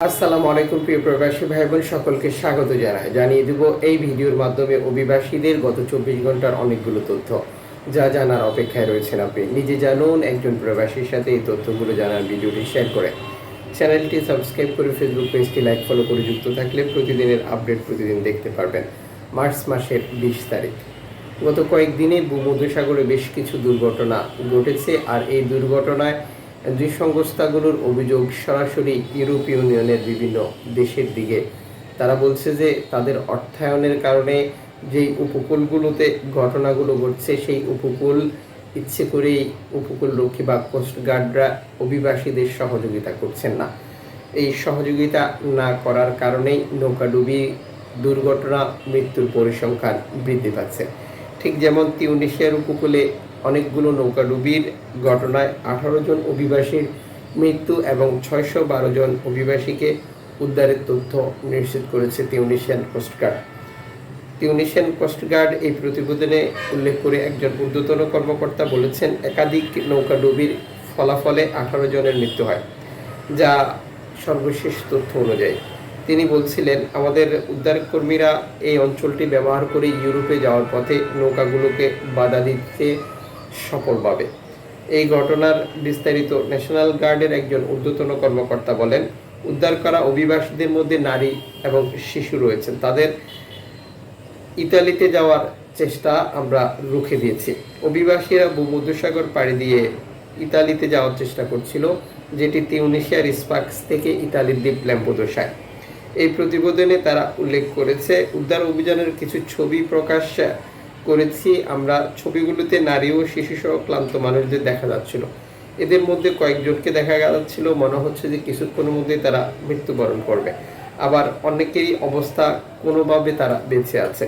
আসসালামু আলাইকুম, প্রিয় প্রবাসী ভাই বোন সকলকে স্বাগত জানাই। জানিয়ে দেব, এই ভিডিওর মাধ্যমে অভিবাসীদের গত চব্বিশ ঘণ্টার অনেকগুলো তথ্য যা জানার অপেক্ষায় রয়েছেন আপনি। নিজে জানুন, একজন প্রবাসীর সাথে এই তথ্যগুলো জানার ভিডিওটি শেয়ার করে। চ্যানেলটি সাবস্ক্রাইব করে ফেসবুক পেজটি লাইক, ফলো করে যুক্ত থাকলে প্রতিদিনের আপডেট প্রতিদিন দেখতে পারবেন। মার্চ মাসের বিশ তারিখ। গত কয়েকদিনে ভূমধ্যসাগরে বেশ কিছু দুর্ঘটনা ঘটেছে, আর এই দুর্ঘটনায় দুই সংস্থাগুলোর অভিযোগ সরাসরি ইউরোপীয় ইউনিয়নের বিভিন্ন দেশের দিকে। তারা বলছে যে তাদের অর্থায়নের কারণে যেই উপকূলগুলোতে ঘটনাগুলো ঘটছে, সেই উপকূল ইচ্ছে করেই উপকূল রক্ষী বা কোস্টগার্ডরা অভিবাসীদের সহযোগিতা করছেন না। এই সহযোগিতা না করার কারণেই নৌকাডুবি দুর্ঘটনা, মৃত্যুর পরিসংখ্যান বৃদ্ধি পাচ্ছে। ঠিক যেমন তিউনিশিয়ার উপকূলে অনেকগুলো নৌকাডুবির ঘটনায় আঠারো জন অভিবাসীর মৃত্যু এবং ছয়শো বারো জন অভিবাসীকে উদ্ধারের তথ্য নিশ্চিত করেছে তিউনিশিয়ান কোস্টগার্ড তিউনিশিয়ান কোস্টগার্ড এই প্রতিবেদনে উল্লেখ করে একজন ঊর্ধ্বতন কর্মকর্তা বলেছেন, একাধিক নৌকাডুবির ফলাফলে আঠারো জনের মৃত্যু হয়, যা সর্বশেষ তথ্য অনুযায়ী। তিনি বলছিলেন, আমাদের উদ্ধারকর্মীরা এই অঞ্চলটি ব্যবহার করে ইউরোপে যাওয়ার পথে নৌকাগুলোকে বাধা দিতে সফলভাবে। এই ঘটনার বিস্তারিত ন্যাশনাল গার্ডের একজন ঊর্ধ্বতন কর্মকর্তা বলেন, উদ্ধার করা অভিবাসীদের মধ্যে নারী এবং শিশু রয়েছেন। তাদের ইতালিতে যাওয়ার চেষ্টা আমরা রুখে দিয়েছি। অভিবাসীরা ভূমধ্যসাগর পাড়ি দিয়ে ইতালিতে যাওয়ার চেষ্টা করছিল, যেটি তিউনিশিয়ার স্পাক্স থেকে ইতালির দ্বীপ ল্যাম্পোদোসায়। এই প্রতিবেদনে তারা উল্লেখ করেছে, উদ্ধার অভিযানের কিছু ছবি প্রকাশ করেছি, আমরা ছবিগুলোতে নারী ও শিশুসহ ক্লান্ত মানুষদের দেখা যাচ্ছিল। এদের মধ্যে কয়েকজনকে দেখা যাচ্ছিল, মনে হচ্ছে যে কিছুক্ষণের মধ্যে তারা মৃত্যুবরণ করবে। আবার অনেকেরই অবস্থা কোনোভাবে তারা বেঁচে আছে।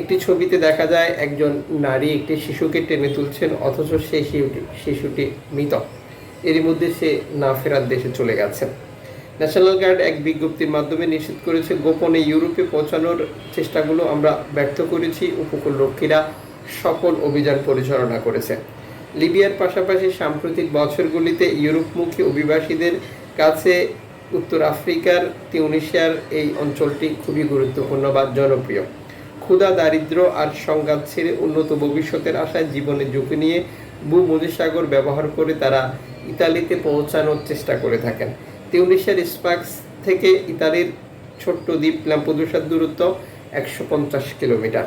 একটি ছবিতে দেখা যায়, একজন নারী একটি শিশুকে টেনে তুলছেন, অথচ সেই শিশুটি শিশুটি মৃত। এরই মধ্যে সে না ফেরার দেশে চলে গেছেন ন্যাশনাল গার্ড এক বিজ্ঞপ্তির মাধ্যমে নিশ্চিত করেছে, গোপনে ইউরোপে পৌঁছানোর চেষ্টাগুলো আমরা ব্যর্থ করেছি, উপকূল রক্ষীরা সফল অভিযান পরিচালনা করেছে। লিবিয়ার পাশাপাশি সাম্প্রতিক বছরগুলিতে ইউরোপমুখী অভিবাসীদের কাছে উত্তর আফ্রিকার তিউনিশিয়ার এই অঞ্চলটি খুবই গুরুত্বপূর্ণ বা জনপ্রিয়। ক্ষুধা, দারিদ্র্য আর সংঘাত ছেড়ে উন্নত ভবিষ্যতের আশায় জীবনের ঝুঁকি নিয়ে ভূমধ্যসাগর ব্যবহার করে তারা ইতালিতে পৌঁছানোর চেষ্টা করে থাকেন। তিউনিশিয়ার স্পার্কস থেকে ইতালির ছোট্ট দ্বীপ ল্যাম্পোদুসার দূরত্ব একশো পঞ্চাশ কিলোমিটার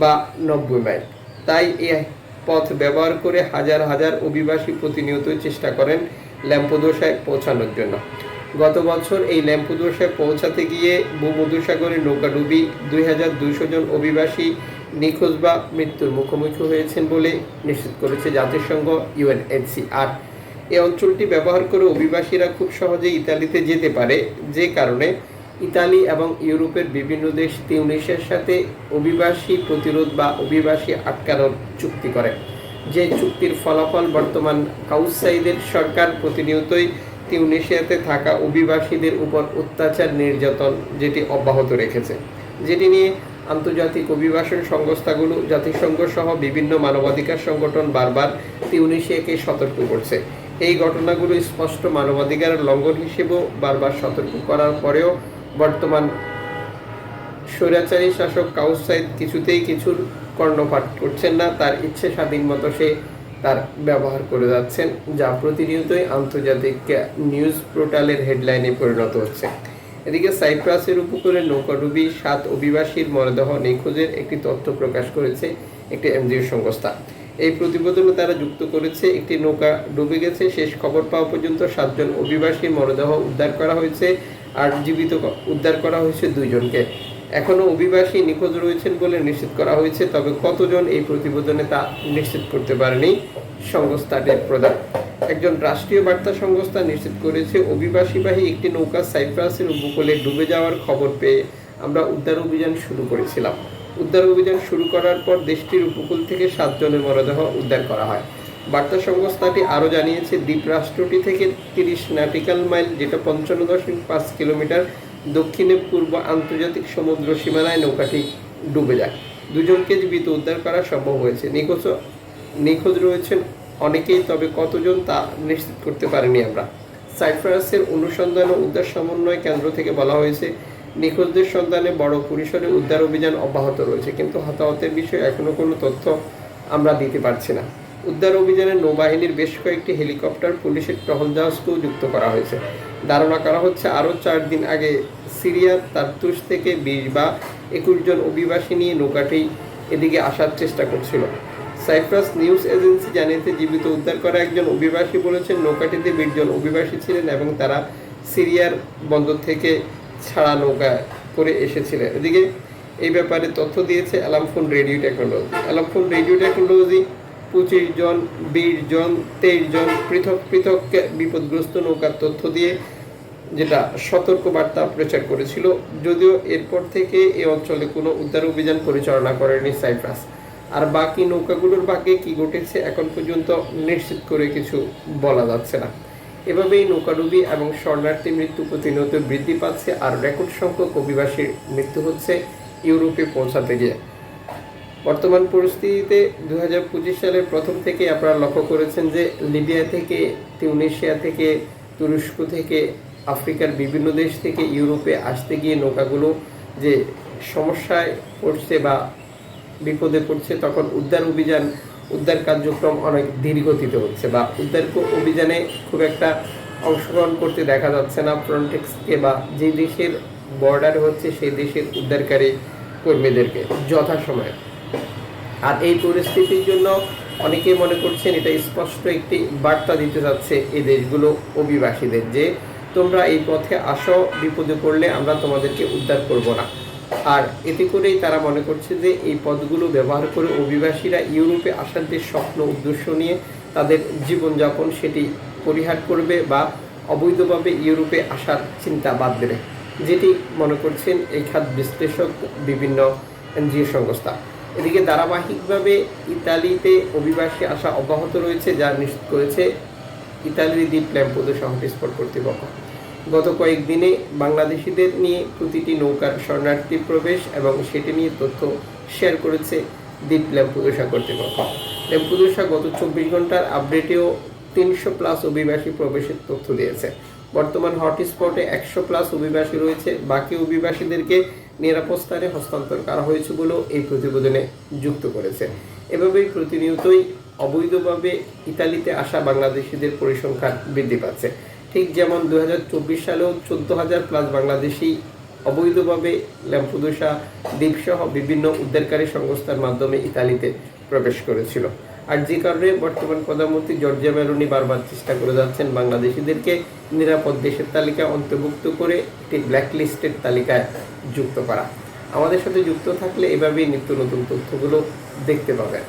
বা নব্বই মাইল। তাই এই পথ ব্যবহার করে হাজার হাজার অভিবাসী প্রতিনিয়তই চেষ্টা করেন ল্যাম্পোদোসায় পৌঁছানোর জন্য। গত বছর এই ল্যাম্পোদোসায় পৌঁছাতে গিয়ে ভূমধ্যসাগরে নৌকাডুবি দুই হাজার দুইশো জন অভিবাসী নিখোঁজ বা মৃত্যুর মুখোমুখি হয়েছেন বলে নিশ্চিত করেছে জাতিসংঘ ইউএনএনসিআর। এই অঞ্চলটি ব্যবহার করে অভিবাসীরা খুব সহজে ইতালিতে যেতে পারে, যে কারণে ইতালি এবং ইউরোপের বিভিন্ন দেশ তিউনিসের সাথে অভিবাসী প্রতিরোধ বা অভিবাসী আটকানোর চুক্তি করে। যে চুক্তির ফলাফল বর্তমান কাউসাইদের সরকার প্রতিনিয়তই তিউনিশিয়াতে থাকা অভিবাসীদের উপর অত্যাচার নির্যাতন যেটি অব্যাহত রেখেছে, যেটি নিয়ে আন্তর্জাতিক অভিবাসন সংস্থাগুলো জাতিসংঘ সহ বিভিন্ন মানবাধিকার সংগঠন বারবার তিউনিশিয়াকে সতর্ক করছে। এই ঘটনাগুলো স্পষ্ট মানবাধিকারের লঙ্ঘন হিসেবেও বারবার সতর্ক করার পরেও বর্তমান স্বৈরাচারী শাসক কাউসাইদ কিছুতেই কিছুর কর্ণপাত করছেন না, তার ইচ্ছে স্বাধীন মতো সে তার ব্যবহার করে যাচ্ছেন, যা প্রতিনিয়তই আন্তর্জাতিক নিউজ পোর্টালের হেডলাইনে পরিণত হচ্ছে। এদিকে সাইপ্রাসের উপকূলে নৌকাডুবি সাত অভিবাসীর মরদেহ নিখোঁজের একটি তথ্য প্রকাশ করেছে একটি এনজিও সংস্থা। এই প্রতিবেদনে তারা যুক্ত করেছে, একটি নৌকা ডুবে গেছে, শেষ খবর পাওয়া পর্যন্ত সাতজন অভিবাসী মরদেহ উদ্ধার করা হয়েছে আর জীবিত উদ্ধার করা হয়েছে দুইজনকে। এখনও অভিবাসী নিখোঁজ রয়েছেন বলে নিশ্চিত করা হয়েছে, তবে কতজন এই প্রতিবেদনে তা নিশ্চিত করতে পারেনি সংস্থাটির প্রধান। একজন রাষ্ট্রীয় বার্তা সংস্থা নিশ্চিত করেছে, অভিবাসীবাহী একটি নৌকা সাইপ্রাসের উপকূলে ডুবে যাওয়ার খবর পেয়ে আমরা উদ্ধার অভিযান শুরু করেছিলাম। উদ্ধার অভিযান শুরু করার পর দেশটির উপকূল থেকে সাতজনের মরদেহ উদ্ধার করা হয়। বার্তা সংস্থাটি আরও জানিয়েছে, দ্বীপরাষ্ট্রটি থেকে তিরিশ নাটিক্যাল মাইল, যেটা পঞ্চান্ন দশমিক পাঁচ কিলোমিটার, দক্ষিণে পূর্ব আন্তর্জাতিক সমুদ্র সীমানায় নৌকাটি ডুবে যায়। দুজনকে জীবিত উদ্ধার করা সম্ভব হয়েছে। নিখোঁজ নিখোঁজ রয়েছেন অনেকেই, তবে কতজন তা নিশ্চিত করতে পারেনি আমরা। সাইপ্রাসের অনুসন্ধান ও উদ্ধার সমন্বয় কেন্দ্র থেকে বলা হয়েছে নিখোঁজদের সন্ধানে বড় পরিসরে উদ্ধার অভিযান অব্যাহত রয়েছে, কিন্তু হতাহতের বিষয়ে এখনও কোনো তথ্য আমরা দিতে পারছি না। উদ্ধার অভিযানে নৌবাহিনীর বেশ কয়েকটি হেলিকপ্টার পুলিশের টহল জাহাজকেও যুক্ত করা হয়েছে। ধারণা করা হচ্ছে আরও চার দিন আগে সিরিয়ার তারতুস থেকে বিশ বা একুশ জন অভিবাসী নিয়ে নৌকাটি এদিকে আসার চেষ্টা করছিল। সাইপ্রাস নিউজ এজেন্সি জানিয়েছে, জীবিত উদ্ধার করা একজন অভিবাসী বলেছেন, নৌকাটিতে বিশ জন অভিবাসী ছিলেন এবং তারা সিরিয়ার বন্দর থেকে ছাড়া নৌকা করে এসেছিলেন। এদিকে এই ব্যাপারে তথ্য দিয়েছে Alamphone radio technology. Alamphone radio technology পঁচিশ জন, বিশ জন, তেইশ জন পৃথক পৃথক বিপদগ্রস্ত নৌকার তথ্য দিয়ে যেটা সতর্ক বার্তা প্রচার করেছিল। যদিও এরপর থেকে এই অঞ্চলে কোনো উদ্ধার অভিযান পরিচালনা করেনি সাইপ্রাস। আর বাকি নৌকাগুলোর ভাগ্যে কি ঘটেছে এখন পর্যন্ত নিশ্চিত করে কিছু বলা যাচ্ছে না। এভাবেই নৌকাডুবি এবং শরণার্থী মৃত্যু প্রতিনিয়ত বৃদ্ধি পাচ্ছে আর রেকর্ড সংখ্যক অভিবাসীর মৃত্যু হচ্ছে ইউরোপে পৌঁছাতে গিয়ে। বর্তমান পরিস্থিতিতে দু হাজার পঁচিশ সালের প্রথম থেকে আপনারা লক্ষ্য করেছেন যে লিবিয়া থেকে, তিউনেশিয়া থেকে, তুরস্ক থেকে, আফ্রিকার বিভিন্ন দেশ থেকে ইউরোপে আসতে গিয়ে নৌকাগুলো যে সমস্যায় পড়ছে বা বিপদে পড়ছে, তখন উদ্ধার অভিযান, উদ্ধার কার্যক্রম অনেক ধীরগতিতে হচ্ছে বা উদ্ধার অভিযানে খুব একটা অংশগ্রহণ করতে দেখা যাচ্ছে না। ফ্রন্টেক্সকে বা যে দেশের বর্ডার হচ্ছে, সেই দেশের উদ্ধারকারী কর্মীদেরকে যথাসময়ে। আর এই পরিস্থিতির জন্য অনেকে মনে করছেন এটা স্পষ্ট একটি বার্তা দিতে যাচ্ছে এই দেশগুলো অভিবাসীদের যে তোমরা এই পথে আসো, বিপদে পড়লে আমরা তোমাদেরকে উদ্ধার করব না। আর এতে করেই তারা মনে করছে যে এই পদগুলো ব্যবহার করে অভিবাসীরা ইউরোপে যে স্বপ্ন, উদ্দেশ্য নিয়ে তাদের জীবনযাপন সেটি পরিহার করবে বা অবৈধভাবে ইউরোপে আসার চিন্তা বাদ দেবে, যেটি মনে করছেন এই খাত বিশ্লেষক বিভিন্ন এনজিও সংস্থা। এদিকে ধারাবাহিকভাবে ইতালিতে অভিবাসী আসা অব্যাহত রয়েছে, যা নিশ্চিত করেছে ইতালির দ্বীপ ল্যাম্পোদোসা হটস্পট কর্তৃপক্ষ। গত কয়েকদিনে বাংলাদেশিদের নিয়ে প্রতিটি নৌকার শরণার্থী প্রবেশ এবং সেটি নিয়ে তথ্য শেয়ার করেছে দ্বীপ ল্যাম্পোদোসা কর্তৃপক্ষ। ল্যাম্পোদোসা গত চব্বিশ ঘণ্টার আপডেটেও তিনশো প্লাস অভিবাসী প্রবেশের তথ্য দিয়েছে। বর্তমান হটস্পটে একশো প্লাস অভিবাসী রয়েছে। বাকি অভিবাসীদেরকে নিরাপদ স্থানে হস্তান্তর করা হয়েছে বলেও এই প্রতিবেদনে যুক্ত করেছে। এভাবেই প্রতিনিয়তই অবৈধভাবে ইতালিতে আসা বাংলাদেশিদের পরিসংখ্যান বৃদ্ধি পাচ্ছে। ঠিক যেমন দু সালেও চোদ্দ হাজার প্লাস বাংলাদেশি অবৈধভাবে ল্যাম্পুদোসা দ্বীপসহ বিভিন্ন উদ্ধারকারী সংস্থার মাধ্যমে ইতালিতে প্রবেশ করেছিল। আর যে কারণে বর্তমান প্রধানমন্ত্রী জর্জিয়া মেলোনি বারবার চেষ্টা করে যাচ্ছেন বাংলাদেশিদেরকে নিরাপদ দেশের তালিকায় অন্তর্ভুক্ত করে একটি ব্ল্যাকলিস্টেড তালিকায় যুক্ত করা। আমাদের সাথে যুক্ত থাকলে এভাবেই নিত্য নতুন তথ্যগুলো দেখতে পাবেন।